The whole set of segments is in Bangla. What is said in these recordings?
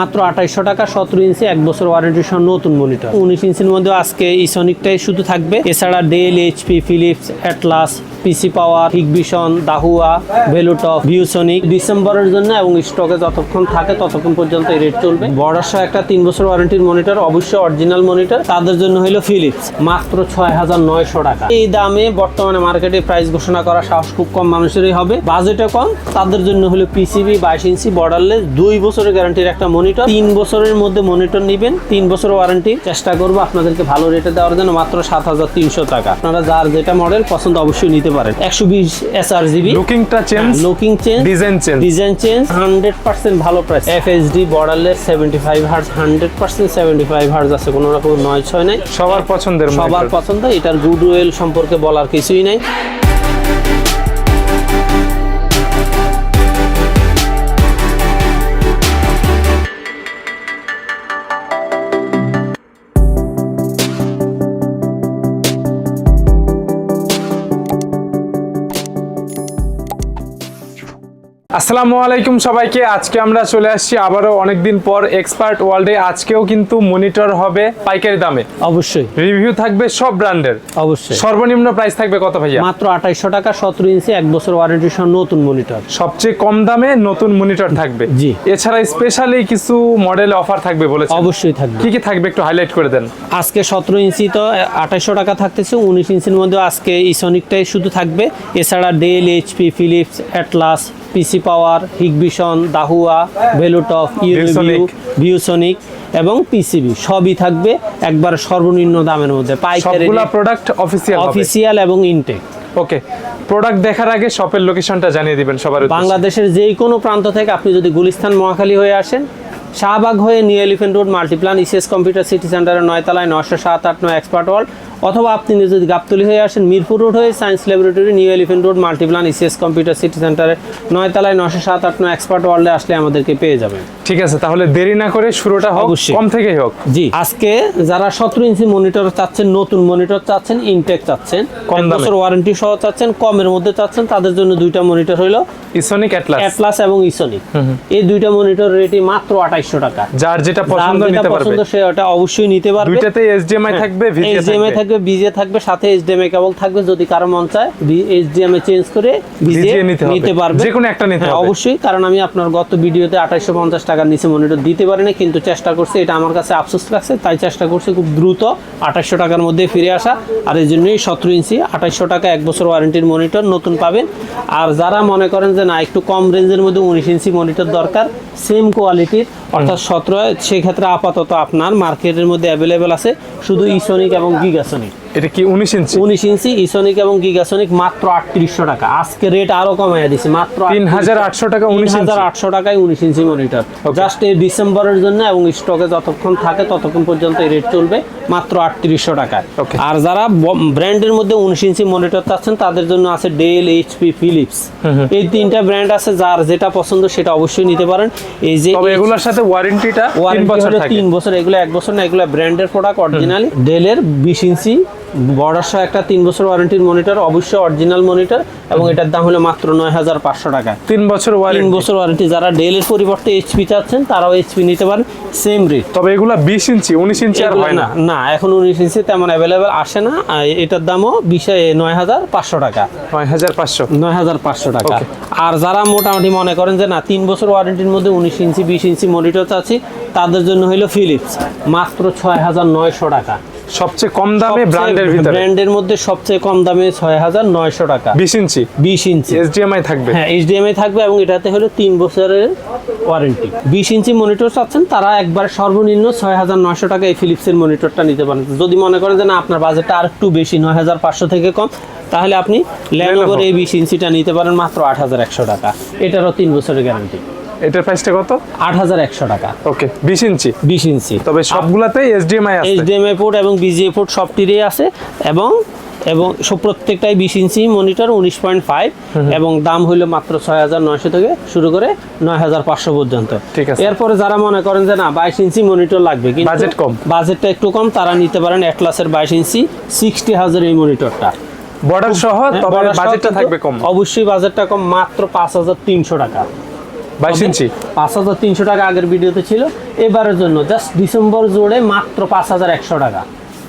মাত্র আঠাইশশো টাকা, সতেরো ইঞ্চি, এক বছর ওয়ারেন্টি সহ নতুন মনিটর উনিশ ইঞ্চির মধ্যে আজকে ইসনিকটাই শুধু থাকবে। এছাড়া Dell HP Philips Atlas PC Power Hikvision Dahua Valuetop ViewSonic ডিসেম্বরের জন্য এবং স্টকে যতক্ষণ থাকে ততক্ষণ পর্যন্ত এই রেট চলবে। বর্ডার একটা তিন বছর ওয়ারেন্টির মনিটর অবশ্যই অরিজিনাল মনিটর তাদের জন্য হলো ফিলিপস মাত্র ছয় হাজার নয়শো টাকা। এই দামে বর্তমানে মার্কেটে প্রাইস ঘোষণা করা সাহস খুব কম মানুষেরই হবে। বাজেটে কম। তাদের জন্য হলো পিসিবি বাইশ ইঞ্চি বর্ডারলেস দুই বছরের গ্যারান্টির একটা মনিটর তিন বছরের মধ্যে মনিটর নেবেন, তিন বছর ওয়ারেন্টি চেষ্টা করব আপনাদেরকে ভালো রেটে দেওয়ার জন্য মাত্র সাত হাজার তিনশো টাকা। আপনারা যার যেটা মডেল পছন্দ অবশ্যই নিতে পারেন। একশো বিশ S R GB লুকিংটা change looking change design change design change hundred percent ভালো price F S D borderless seventy five hertz hundred percent seventy five hertz আছে কোনো রকম নয় ছয় নাই। সবার পছন্দের সবার পছন্দ এটার গুড ওয়েল সম্পর্কে বলার কিছুই নাই। আসসালামু আলাইকুম সবাইকে। আজকে আমরা চলে আসছি আবারও অনেকদিন পর এক্সপার্ট ওয়ার্ল্ডে আজকেও কিন্তু মনিটর হবে পাইকারি দামে। অবশ্যই। রিভিউ থাকবে সব ব্র্যান্ডের অবশ্যই। সর্বনিম্ন প্রাইস থাকবে কত ভাইয়া? মাত্র আঠাইশশো টাকা সতেরো ইঞ্চি এক বছর ওয়ারেন্টি সহ নতুন মনিটর সবচেয়ে কম দামে নতুন মনিটর থাকবে। জি। এছাড়া স্পেশালি কিছু মডেল অফার থাকবে বলেছে অবশ্যই থাকবে। কি কি থাকবে একটু হাইলাইট করে দেন। আজকে সতেরো ইঞ্চি তো আঠাইশশো টাকা থাকতেছে উনিশ ইঞ্চির মধ্যে আজকে ইসনিকটাই শুধু থাকবে। এছাড়া Dell HP Philips Atlas PC power Hikvision Dahua ভেলুটপ ইউরিভিউ ViewSonic এবং পিসিবি সবই থাকবে একবার সর্বনিম্ন দামের মধ্যে পাইকারি সবগুলা প্রোডাক্ট অফিসিয়াল অফিসিয়াল এবং ইনটেক ওকে প্রোডাক্ট দেখার আগে শপের লোকেশনটা জানিয়ে দিবেন সবার উদ্দেশ্যে। বাংলাদেশের যেই কোনো প্রান্ত থেকে আপনি যদি গুলিস্তান মহাখালী হয়ে আসেন শাহবাগ হয়ে New Elephant Road Multiplan ECS Computer City সেন্টারের নয়তলায় নশো সাত আট নয় এক্সপার্ট ওয়ার্ল্ড অথবা আপনি যদি গাবতলি হয়ে আসেন মিরপুর রোড হয়ে Science Laboratory New Elephant Road Multiplan ECS Computer City সেন্টারের নয়তলায় নশো সাত আট নয় এক্সপার্ট ওয়ার্ল্ডে আসলে আমাদেরকে পেয়ে যাবেন। ঠিক আছে তাহলে দেরি না করে শুরুটা হোক কম থেকেই হোক। জি। আজকে যারা সতেরো ইঞ্চি মনিটর চাচ্ছেন নতুন মনিটর চাচ্ছেন ইনটেক চাচ্ছেন কম বছর ওয়ারেন্টি সহ চাচ্ছেন কমের মধ্যে চাচ্ছেন তাদের জন্য দুইটা মনিটর হইল ইসনিক অ্যাটলাস অ্যাটলাস এবং ইসনিক এই দুইটা মনিটর রেটই মাত্র আঠাইশশো টাকা। যার যেটা পছন্দ নিতে পারবে। পছন্দ সে ওটা অবশ্যই নিতে পারবে। দুইটাতে এসডিএমআই থাকবে ভিজিএ থাকবে থাকবে বিজে থাকবে সাথে এইচডিএমআই কেবল থাকবে যদি কারও মন চায় এইচডিএমআই চেঞ্জ করে বিজে নিতে পারবে। যে কোনো একটা নিতে হ্যাঁ, অবশ্যই কারণ আমি আপনার গত ভিডিওতে আঠাইশো পঞ্চাশ টাকার নিচে মনিটর দিতে পারি না কিন্তু চেষ্টা করছি এটা আমার কাছে আফসোস লাগছে তাই চেষ্টা করছি খুব দ্রুত আঠাইশশো টাকার মধ্যে ফিরে আসা। আর এই জন্যই সতেরো ইঞ্চি আঠাইশশো টাকা এক বছর ওয়ারেন্টির মনিটর নতুন পাবেন। আর যারা মনে করেন যে না একটু কম রেঞ্জের মধ্যে উনিশ ইঞ্চি মনিটর দরকার সেম কোয়ালিটির অর্থাৎ সতেরো সেক্ষেত্রে আপাতত আপনার মার্কেটের মধ্যে অ্যাভেলেবেল আছে শুধু ইসনিক এবং গিগাসনিক এটা কি উনিশ ইঞ্চি? উনিশ ইঞ্চি ইসনিক এবং গিগাসনিক মাত্র আটত্রিশশো টাকা। আজকে রেট আরও কমাইয়া দিছে মাত্র তিন হাজার আটশো টাকা উনিশ হাজার আটশো টাকায় উনিশ ইঞ্চি মনিটর জাস্ট এই ডিসেম্বরের জন্য এবং স্টকে যতক্ষণ থাকে ততক্ষণ পর্যন্ত এই রেট চলবে মাত্র আটত্রিশশো টাকায়. আর যারা ব্র্যান্ডের মধ্যে উনিশ ইঞ্চি মনিটর চাচ্ছেন তাদের জন্য আছে ডেল এইচপি ফিলিপস এই তিনটা ব্র্যান্ড আছে যার যেটা পছন্দ সেটা অবশ্যই নিতে পারেন। এই যে এগুলোর সাথে ওয়ারেন্টিটা ওয়ারেন্টি তিন বছর এগুলো এক বছর না এগুলো ব্র্যান্ডের প্রোডাক্ট অরিজিনালি ডেলের বিশ ইঞ্চি বর্ডার সহ একটা তিন বছর ওয়ারেন্টির মনিটর অবশ্যই অরিজিনাল মনিটর এবং এটার দাম হলো মাত্র নয় হাজার পাঁচশো টাকা। তিন বছর তিন বছর ওয়ারেন্টি যারা ডেলের পরিবর্তে এইচপি চাচ্ছেন তারাও এইচপি নিতে পারেন সেম রেট তবে এগুলা বিশ ইঞ্চি উনিশ ইঞ্চি আর হয় না। না এখন উনিশ ইঞ্চি তেমন অ্যাভেলেবেল আসে না এটার দামও বিশ নয় হাজার পাঁচশো টাকা। নয় হাজার পাঁচশো। নয় হাজার পাঁচশো টাকা। আর যারা মোটামুটি মনে করেন যে না তিন বছর ওয়ারেন্টির মধ্যে উনিশ ইঞ্চি বিশ ইঞ্চি মনিটর চাচ্ছি তাদের জন্য হইল ফিলিপস মাত্র ছয় হাজার নয়শো টাকা। সবচেয়ে কম দামে ব্র্যান্ডের ভিতরে? ব্র্যান্ডের মধ্যে সবচেয়ে কম দামে ছয় হাজার নয়শো টাকা। বিশ ইঞ্চি? বিশ ইঞ্চি। এসডিএমআই থাকবে? হ্যাঁ এইচডিএমআই থাকবে এবং এটাতে হলো তিন বছরের ওয়ারেন্টি বিশ ইঞ্চি মনিটর চাচ্ছেন তারা একবার সর্বনিম্ন ছয় হাজার নয়শো টাকা এই ফিলিপসের মনিটরটা নিতে পারেন। যদি মনে করেন যে না আপনার বাজেটটা আর একটু বেশি নয় হাজার পাঁচশো থেকে কম তাহলে আপনি ল্যানোভোর এই বিশ ইঞ্চিটা নিতে পারেন মাত্র আট হাজার একশো টাকা। এটারও তিন বছরের গ্যারান্টি এটার প্রাইসটা কত? আট হাজার একশো টাকা। ওকে বিশ ইঞ্চি। বিশ ইঞ্চি। তবে সবগুলাতেই এসডিএমআই আছে। এইচডিএমআই পোর্ট এবং বিজিএ পোর্ট সবটিরই আছে এবং এবং সব প্রত্যেকটাই বিশ ইঞ্চি মনিটর উনিশ পয়েন্ট ফাইভ এবং দাম হইল মাত্র ছয় হাজার নয়শো থেকে শুরু করে নয় হাজার পাঁচশো পর্যন্ত। ঠিক আছে। এরপরে যারা মনে করেন যে না বাইশ ইঞ্চি মনিটর লাগবে কিন্তু Budget কম। বাজেটটা একটু কম তারা নিতে পারেন অ্যাটলাসের বাইশ ইঞ্চি সিক্সটি হাজার এই মনিটরটা বর্ডার সহ তবে বাজেটটা থাকবে কম। অবশ্যই বাজেটটা কম মাত্র পাঁচ হাজার তিনশো টাকা। বাইশ ইঞ্চি। পাঁচ হাজার তিনশো টাকা আগের ভিডিওতে ছিল। এবারের জন্য জাস্ট ডিসেম্বর জুড়ে মাত্র পাঁচ হাজার একশো টাকা।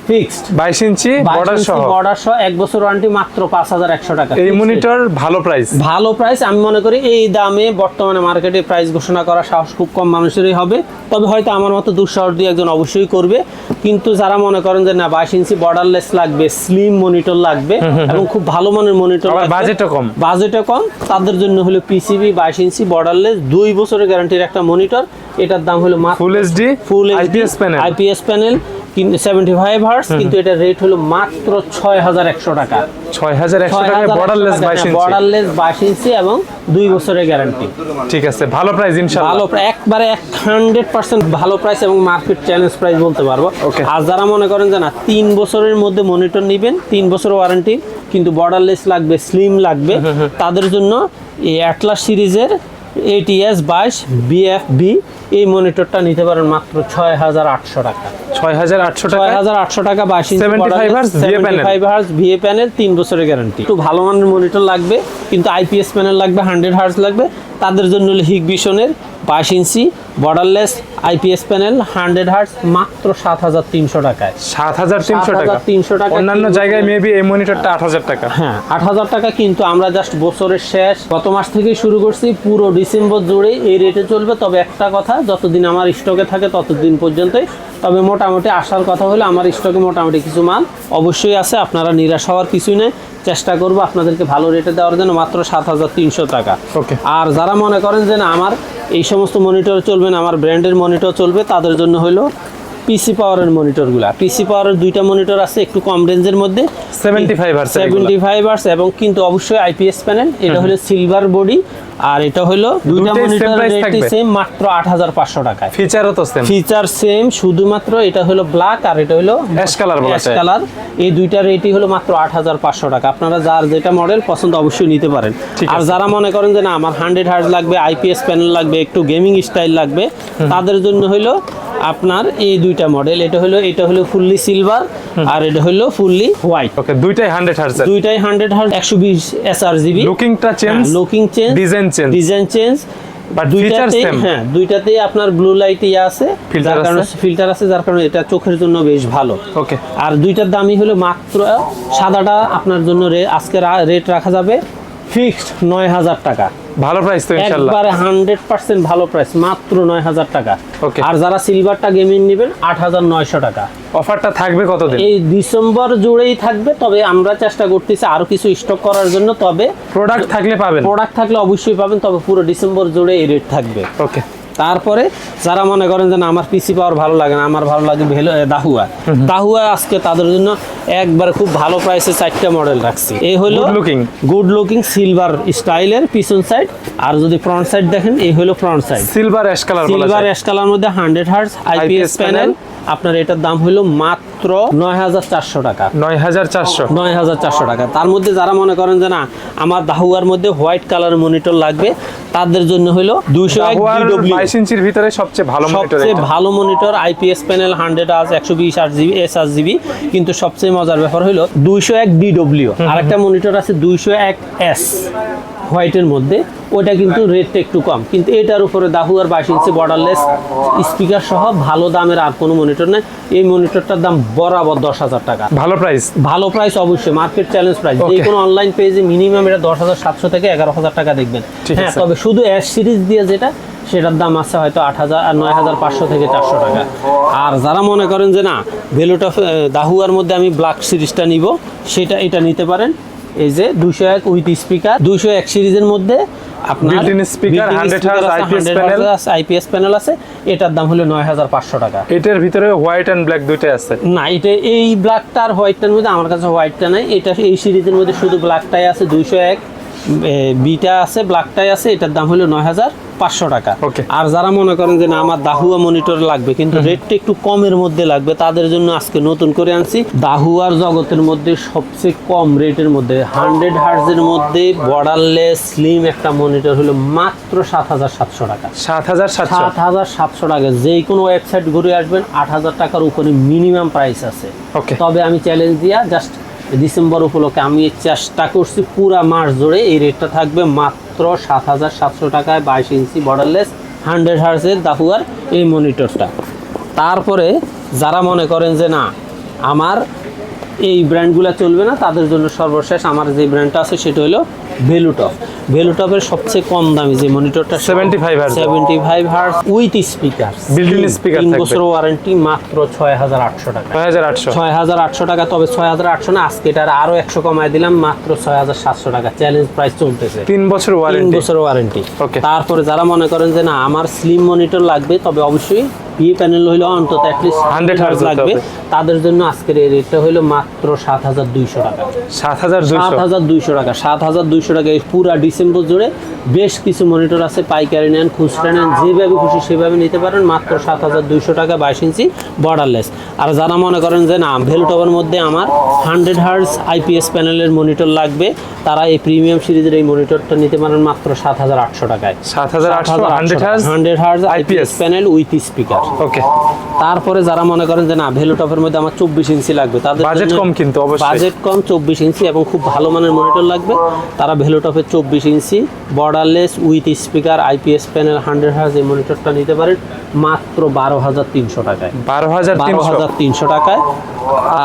ফিক্সড। বাইশ ইঞ্চি বর্ডার সহ। বর্ডার সহ এক বছর ওয়ারেন্টি মাত্র পাঁচ হাজার একশো টাকা। এই মনিটর ভালো প্রাইস ভালো প্রাইস আমি মনে করি এই দামে বর্তমানে মার্কেটে প্রাইস ঘোষণা করা সাহস খুব কম মানুষেরই হবে। তবে হয়তো আমার মতো দুঃসাহস দিয়ে একজন অবশ্যই করবে। কিন্তু যারা মনে করেন যে না বাইশ ইঞ্চি বর্ডারলেস লাগবে স্লিম মনিটর লাগবে এবং খুব ভালো মানের মনিটর বাজেটও কম। বাজেটও কম তাদের জন্য হলো পিসিবি বাইশ ইঞ্চি বর্ডারলেস দুই বছরের গ্যারান্টির একটা মনিটর এটার দাম হলো মাত্র full HD full IPS panel IPS panel seventy five hertz কিন্তু এটা রেট হলো মাত্র ছয় হাজার একশো টাকা। ছয় হাজার একশো টাকায় বর্ডারলেস বাইশ ইঞ্চি বর্ডারলেস বাইশ ইঞ্চি এবং দুই বছরের গ্যারান্টি ঠিক আছে ভালো প্রাইস ইনশাআল্লাহ ভালো একবারে এক হান্ড্রেড পার্সেন্ট ভালো প্রাইস এবং মার্কেট চ্যালেঞ্জ প্রাইস বলতে পারব. আর যারা মনে করেন যে না তিন বছরের মধ্যে মনিটর নেবেন তিন বছর ওয়ারেন্টি কিন্তু বর্ডারলেস লাগবে স্লিম লাগবে তাদের জন্য এই অ্যাটলাস সিরিজের এটিএস বাইশ বিএফবি এই মনিটরটা নিতে পারেন মাত্র ছয় হাজার আটশো টাকা। ছয় হাজার আটশো ছয় হাজার আটশো টাকা বাইশ 75 hertz VA panel। Five hertz VA panel তিন বছরের গ্যারান্টি একটু ভালো মানের মনিটর লাগবে কিন্তু আইপিএস প্যানেল লাগবে হান্ড্রেড হার্স লাগবে। তাদের জন্য হলো হিগ ভিশনের বাইশ inch borderless IPS panel hundred hertz মাত্র সাত হাজার তিনশো টাকায়। সাত হাজার তিনশো টাকা। 7,300 টাকা অন্যান্য জায়গায় মেবি এই মনিটরটা আট হাজার টাকা। হ্যাঁ আট হাজার টাকা কিন্তু আমরা জাস্ট বছরের শেষ। গত মাস থেকে শুরু করছি পুরো ডিসেম্বর জুড়ে এই রেটে চলবে। তবে একটা কথা যতদিন আমার স্টকে থাকে ততদিন পর্যন্তই। তবে মোটামুটি আসার কথা হলো আমার স্টকে মোটামুটি কিছু মাল অবশ্যই আছে। আপনারা নিরাশ হওয়ার কিছুই নেই। চেষ্টা করব আপনাদেরকে ভালো রেটে দেওয়ার জন্য মাত্র সাত হাজার তিনশো টাকা। ওকে আর যারা মনে করেন যে না আমার এই সমস্ত মনিটর চলবে না আমার ব্র্যান্ডের মনিটর চলবে তাদের জন্য হলো পিসি পাওয়ারের মনিটরগুলা পিসি পাওয়ারের দুইটা মনিটর আছে একটু কম রেঞ্জের মধ্যে। 75 hertz এর এগুলা। সেভেন্টি ফাইভ আর্স এবং কিন্তু অবশ্যই আইপিএস প্যানেল এটা হলো সিলভার বডি আর এটা হলো দুইটা মনিটর রেটই সেম মাত্র আট হাজার পাঁচশো টাকায়। ফিচারও তো সেম ফিচার সেম শুধুমাত্র এটা হলো ব্ল্যাক আর এটা হলো Ash color বলা যায়। কালার এই দুইটা রেটই হলো মাত্র আট হাজার পাঁচশো টাকা। আপনারা যার যেটা মডেল পছন্দ অবশ্যই নিতে পারেন। আর যারা মনে করেন যে না আমার হান্ড্রেড হার্জ লাগবে আইপিএস প্যানেল লাগবে একটু গেমিং স্টাইল লাগবে তাদের জন্য হলো আপনার এই দুইটা মডেল এটা হলো এটা হলো ফুললি সিলভার আর এটা হলো ফুললি হোয়াইট ওকে দুইটাই হান্ড্রেড হার্টস দুইটাই হান্ড্রেড হার্জ একশো বিশ S R GB লুকিংটা change looking change design change design change হ্যাঁ দুইটাতেই আপনার ব্লু লাইট ইয়ে আছে যার কারণে ফিল্টার আছে যার কারণে এটা চোখের জন্য বেশ ভালো। ওকে আর দুইটার দামই হলো মাত্র সাদাটা আপনার জন্য আজকে রেট রাখা যাবে ফিক্সড নয় হাজার টাকা। ভালো প্রাইস তো ইনশাআল্লাহ। একবারে হান্ড্রেড পার্সেন্ট ভালো প্রাইস মাত্র নয় হাজার টাকা। ওকে আর যারা সিলভারটা গেমিং নেবেন আট হাজার নয়শো টাকা। অফারটা থাকবে কতদিন? এই ডিসেম্বর জুড়েই থাকবে তবে আমরা চেষ্টা করতেছি আরও কিছু স্টক করার জন্য তবে প্রোডাক্ট থাকলে পাবেন। প্রোডাক্ট থাকলে অবশ্যই পাবেন তবে পুরো ডিসেম্বর জুড়ে এই রেট থাকবে। ওকে তারপরে যারা মনে করেন যে না আমার পিসি পাওয়ার ভালো লাগে না আমার ভালো লাগে ভেলো দাহুয়া। দাহুয়া আজকে তাদের জন্য একবার খুব ভালো প্রাইসে চারটা মডেল রাখছি। এই হলো লুকিং গুড লুকিং সিলভার স্টাইলের পিছন সাইড আর যদি ফ্রন্ট সাইড দেখেন এই হলো front side silver ash colour silver ash colour মধ্যে হান্ড্রেড হার্স আইপিএস প্যানেল। আপনার এটার দাম হলো মাত্র নয় হাজার চারশো টাকা। নয় হাজার চারশো। নয় হাজার চারশো টাকা। তার মধ্যে যারা মনে করেন যে না আমার দাহুয়ার মধ্যে হোয়াইট কালার মনিটর লাগবে তাদের জন্য হলো দুইশো বাইশ ইঞ্চির ভিতরে সবচেয়ে ভালো মনিটর সবচেয়ে ভালো মনিটর আইপিএস প্যানেল হান্ড্রেড আজ একশো বিশ আট জিবি এস আট জিবি কিন্তু সবচেয়ে মজার ব্যাপার হলো দুইশো এক ডিডব্লিউ আর একটা মনিটর আছে দুইশো এক এস হোয়াইটের মধ্যে। ওটা কিন্তু রেটটা একটু কম। কিন্তু এটার উপরে দাহু আর বাইশ ইঞ্চি বর্ডারলেস স্পিকার সহ ভালো দামের আর কোনো মনিটর নেই। এই মনিটরটার দাম বরাবর দশ হাজার টাকা। ভালো প্রাইস ভালো প্রাইস অবশ্যই মার্কেট চ্যালেঞ্জ প্রাইস যে কোনো অনলাইন পেজে মিনিমাম এটা দশ হাজার সাতশো থেকে এগারো হাজার টাকা দেখবেন। হ্যাঁ তবে শুধু অ্যাশ সিরিজ দিয়ে যেটা সেটার দাম আছে হয়তো আট হাজার আর নয় হাজার পাঁচশো থেকে চারশো টাকা। আর যারা মনে করেন যে না ভেলোটা দাহুয়ার মধ্যে আমি ব্ল্যাক সিরিজটা নিব সেটা এটা নিতে পারেন। এই যে দুশো এক উইথ স্পিকার দুশো এক সিরিজের মধ্যে আপনার Built-in 100 hertz IPS panel। IPS panel আছে এটার দাম হলো নয় হাজার পাঁচশো টাকা। এটার ভিতরে হোয়াইট এন্ড ব্ল্যাক আছে। না এটা এই ব্ল্যাকটা আর হোয়াইটটার মধ্যে আমার কাছে হোয়াইটটা নাই এটা এই সিরিজের মধ্যে শুধু ব্ল্যাকটাই আছে দুইশো এক। বিটা আছে ব্ল্যাকটাই আছে এটার দাম হলো নয় হাজার পাঁচশো টাকা. আর যারা মনে করেন যে না আমার দাহুয়া মনিটর লাগবে কিন্তু রেটটা একটু কমের মধ্যে লাগবে তাদের জন্য আজকে নতুন করে আনছি। দাহুয়ার জগতের মধ্যে সবচেয়ে কম রেটের মধ্যে হান্ড্রেড হার্জের মধ্যে বর্ডারলেস স্লিম একটা মনিটর হলো মাত্র সাত হাজার সাতশো টাকা। সাত হাজার সাত হাজার সাতশো টাকা। যে কোনো ওয়েবসাইট ঘুরে আসবেন আট হাজার টাকার উপরে মিনিমাম প্রাইস আছে। ওকে তবে আমি চ্যালেঞ্জ দিয়া জাস্ট ডিসেম্বর উপলক্ষে আমি চেষ্টা করছি পুরা মাস জুড়ে এই রেটটা থাকবে মাত্র সাত হাজার সাতশো টাকায় বাইশ ইঞ্চি বর্ডারলেস হান্ড্রেড হার্সের দাহুয়ার এই মনিটরটা তারপরে যারা মনে করেন যে না, আমার এই ব্র্যান্ডগুলো চলবে না, তাদের জন্য সর্বশেষ আমার যে ব্র্যান্ডটা আছে সেটা হলো ভেলুটপ ভেলুটপের সবচেয়ে কম দামি যে মনিটরটা 75 hertz। Seventy five hertz with speaker থাকবে। বছর ওয়ারেন্টি মাত্র ছয় হাজার আটশো টাকা। ছয় হাজার আটশো। ছয় হাজার আটশো টাকা তবে ছয় হাজার আটশো না আজকে এটার আরও একশো কমায় দিলাম মাত্র ছয় হাজার সাতশো টাকা। চ্যালেঞ্জ প্রাইস চলতেছে। তিন বছর ওয়ারেন্টি বছর ওয়ারেন্টি তারপরে যারা মনে করেন যে না আমার স্লিম মনিটর লাগবে তবে অবশ্যই বিয়ে প্যানেল হইল অন্তত অ্যাটলিস্ট 100 হান্ড্রেড হতে লাগবে। তাদের জন্য আজকের এই রেটটা হইল মাত্র সাত হাজার দুইশো টাকা। সাত হাজার সাত হাজার দুইশো টাকা। সাত হাজার দুইশো টাকা এই পুরা ডিসেম্বর জুড়ে বেশ কিছু মনিটর আছে পাইকারি নেন খুচরা নেন যেভাবে খুশি সেভাবে নিতে পারেন মাত্র সাত হাজার দুইশো টাকা বাইশ ইঞ্চি বর্ডারলেস আর যারা মনে করেন যে না ভেলটপের মধ্যে আমার হান্ড্রেড হার্স আইপিএস প্যানেলের মনিটর লাগবে তারা এই প্রিমিয়াম সিরিজের এই মনিটরটা নিতে পারেন মাত্র সাত হাজার আটশো টাকায়। সাত হাজার আটশো hundred hertz IPS panel with speaker okay তারপরে যারা মনে করেন যে না ভেলুটপের মধ্যে আমার চব্বিশ ইঞ্চি লাগবে তাদের জন্য- কম কিন্তু অবশ্যই। বাজেট কম চব্বিশ ইঞ্চি এবং খুব ভালো মানের মনিটর লাগবে। তারা ভেলুটপের চব্বিশ inch borderless with speaker IPS panel hundred hertz এই মনিটরটা নিতে পারেন মাত্র বারো হাজার তিনশো টাকায়। বারো হাজার বারো হাজার তিনশো টাকায়।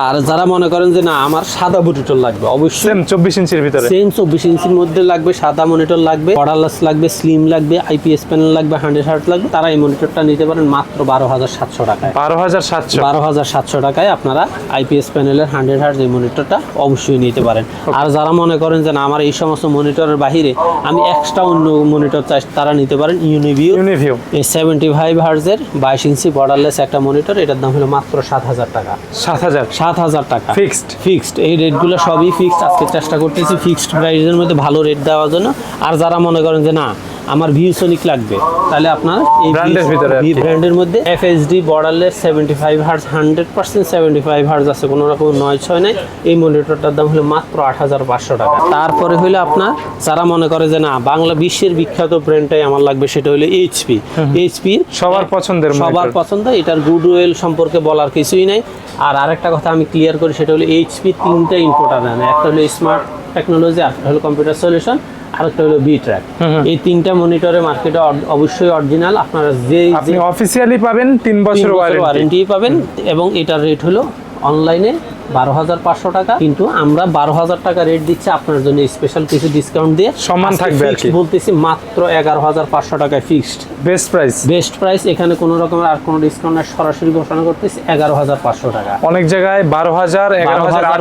আর যারা মনে করেন যে না আমার সাদা মনিটর লাগবে অবশ্যই সেম চব্বিশ ইঞ্চির ভিতরে? সেম চব্বিশ ইঞ্চির মধ্যে লাগবে সাদা মনিটর লাগবে বর্ডারলেস লাগবে স্লিম লাগবে আইপিএস প্যানেল লাগবে হান্ড্রেড হার্ট লাগবে তারা এই মনিটরটা নিতে পারেন মাত্র বারো হাজার সাতশো টাকায়। বারো হাজার সাতশো? বারো হাজার সাতশো টাকায় আপনারা আইপিএস প্যানেলের হান্ড্রেড হার্জ এই মনিটরটা অবশ্যই নিতে পারেন। আর যারা মনে করেন যে না আমার এই সমস্ত মনিটরের বাহিরে আমি এক্সট্রা অন্য মনিটর চাই তারা নিতে পারেন ইউনিভিউ ইউনিভিউ এই সেভেন্টি ফাইভ হার্জের বাইশ ইঞ্চি বর্ডারলেস একটা মনিটর এটার দাম হলো মাত্র সাত হাজার টাকা। সাত হাজার? সাত হাজার টাকা। Fixed? ফিক্সড এই রেটগুলো সবই ফিক্সড আজকে চেষ্টা করতেছি ফিক্সড প্রাইসের মধ্যে ভালো রেট দেওয়ার জন্য। আর যারা মনে করেন যে না আমার ভিউ সোনিক লাগবে। তাহলে আপনার এই এর ভিতরে। ব্র্যান্ডের মধ্যে FSD borderless seventy five hertz hundred percent seventy five hertz আছে। কোনো রকম নয় ছয় নাই। এই মনিটরটার দাম হলো মাত্র আট হাজার পাঁচশো টাকা। তারপরে হলো আপনার যারা মনে করে যে না বাংলা বিশ্বের বিখ্যাত ব্র্যান্ডটাই আমার লাগবে সেটা হলো এইচপি এইচপির সবার পছন্দের সবার পছন্দ এটার গুডউইল সম্পর্কে বলার কিছুই নাই। আর আরেকটা কথা আমি ক্লিয়ার করি সেটা হলো এইচপি তিনটা ইম্পোর্টার আনে। একটা হলো স্মার্ট টেকনোলজি আর হলো কম্পিউটার সলিউশন আরেকটা হলো বি ট্র্যাক এই তিনটা মনিটরে মার্কেটে অবশ্যই অরিজিনাল আপনারা যে আপনি অফিসিয়ালি পাবেন তিন বছর ওয়ারেন্টি পাবেন এবং এটার রেট হলো অনলাইনে বারো হাজার পাঁচশো টাকা। কিন্তু আমরা বারো হাজার টাকা রেট দিচ্ছি আপনার জন্য স্পেশাল কিছু ডিসকাউন্ট দিয়ে। আজকে থাকবে। বলতেছি মাত্র এগারো হাজার পাঁচশো টাকায় fixed best price best price এখানে কোনো রকমের আর কোনো ডিসকাউন্ট নাই। সরাসরি ঘোষণা করতেছি এগারো হাজার পাঁচশো টাকা। অনেক জায়গায় বারো হাজার এগারো হাজার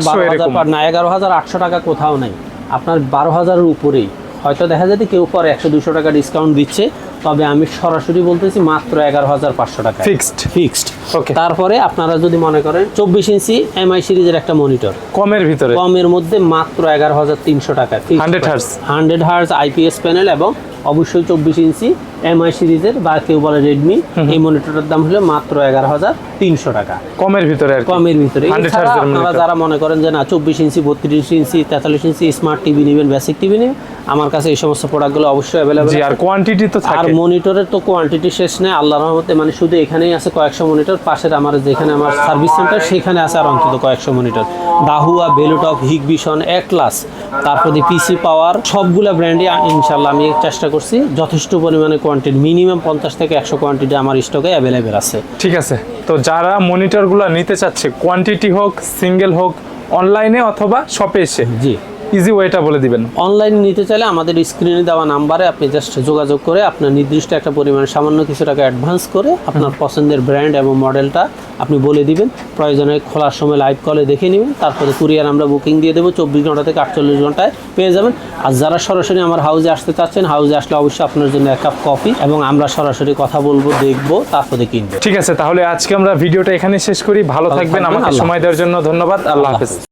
না এগারো হাজার আটশো টাকা কোথাও নাই। আপনার বারো হাজারের উপরেই। হয়তো দেখা যাবে কেউ পরে একশো দুশো টাকা ডিসকাউন্ট দিচ্ছে তবে আমি সরাসরি বলতেছি মাত্র এগারো হাজার পাঁচশো টাকা ফিক্সড ফিক্সড ওকে তারপরে আপনারা যদি মনে করেন চব্বিশ ইঞ্চি এমআই সিরিজের একটা মনিটর কমের ভিতরে? কমের মধ্যে মাত্র এগারো হাজার তিনশো টাকা hundred hertz hundred hertz IPS panel এবং অবশ্যই চব্বিশ ইঞ্চি এমআই সিরিজের বা কেউ বলে রেডমি এই মনিটরের দাম হলো মাত্র এগারো হাজার তিনশো টাকা। কমের ভিতরে কমের ভিতরে। 100 এছাড়া hertz এর আপনারা যারা মনে করেন যে না চব্বিশ ইঞ্চি বত্রিশ ইঞ্চি তেতাল্লিশ ইঞ্চি স্মার্ট টিভি নেবেন বেসিক টিভি নেবেন আমার কাছে এই সমস্ত প্রোডাক্টগুলো অবশ্যই অ্যাভেলেবেল আর কোয়ান্টিটি তো আর মনিটরের তো কোয়ান্টিটি শেষ নেই আল্লাহর রহমতে মানে শুধু এখানেই আছে কয়েকশো মনিটর পাশের আমার যেখানে আমার সার্ভিস সেন্টার সেখানে আছে আর অন্তত কয়েকশো মনিটর দাহুয়া বেলুটক বেলুটপ হিগবিশন একলাস তারপরে পিসি পাওয়ার সবগুলা ব্র্যান্ডে ইনশাল্লাহ আমি চেষ্টা করছি যথেষ্ট পরিমাণে কোয়ান্টিটি মিনিমাম পঞ্চাশ থেকে একশো কোয়ান্টিটি আমার স্টকে অ্যাভেলেবেল আছে। ঠিক আছে। তো যারা মনিটরগুলো নিতে চাচ্ছে কোয়ান্টিটি হোক সিঙ্গেল হোক অনলাইনে অথবা শপে এসে জি। ইজি ওয়েটা বলে দিবেন। অনলাইন নিতে চাইলে আমাদের স্ক্রিনে দেওয়া নাম্বারে আপনি জাস্ট যোগাযোগ করে আপনার নির্দিষ্ট একটা পরিমাণ সামান্য কিছু টাকা অ্যাডভান্স করে আপনার পছন্দের ব্র্যান্ড এবং মডেলটা আপনি বলে দিবেন। প্রয়োজনে খোলার সময় লাইভ কলে দেখে নেবেন। তারপরে কুরিয়ার আমরা বুকিং দিয়ে দেবো। চব্বিশ ঘণ্টা থেকে আটচল্লিশ ঘন্টায় পেয়ে যাবেন। আর যারা সরাসরি আমার হাউসে আসতে চাচ্ছেন হাউসে আসলে অবশ্যই আপনার জন্য এক কাপ কফি এবং আমরা সরাসরি কথা বলব দেখব তারপরে কিনবো। ঠিক আছে তাহলে আজকে আমরা ভিডিওটা এখানে শেষ করি। ভালো থাকবেন থাকবেন, আমাকে সময় দেওয়ার জন্য ধন্যবাদ। আল্লাহ হাফেজ।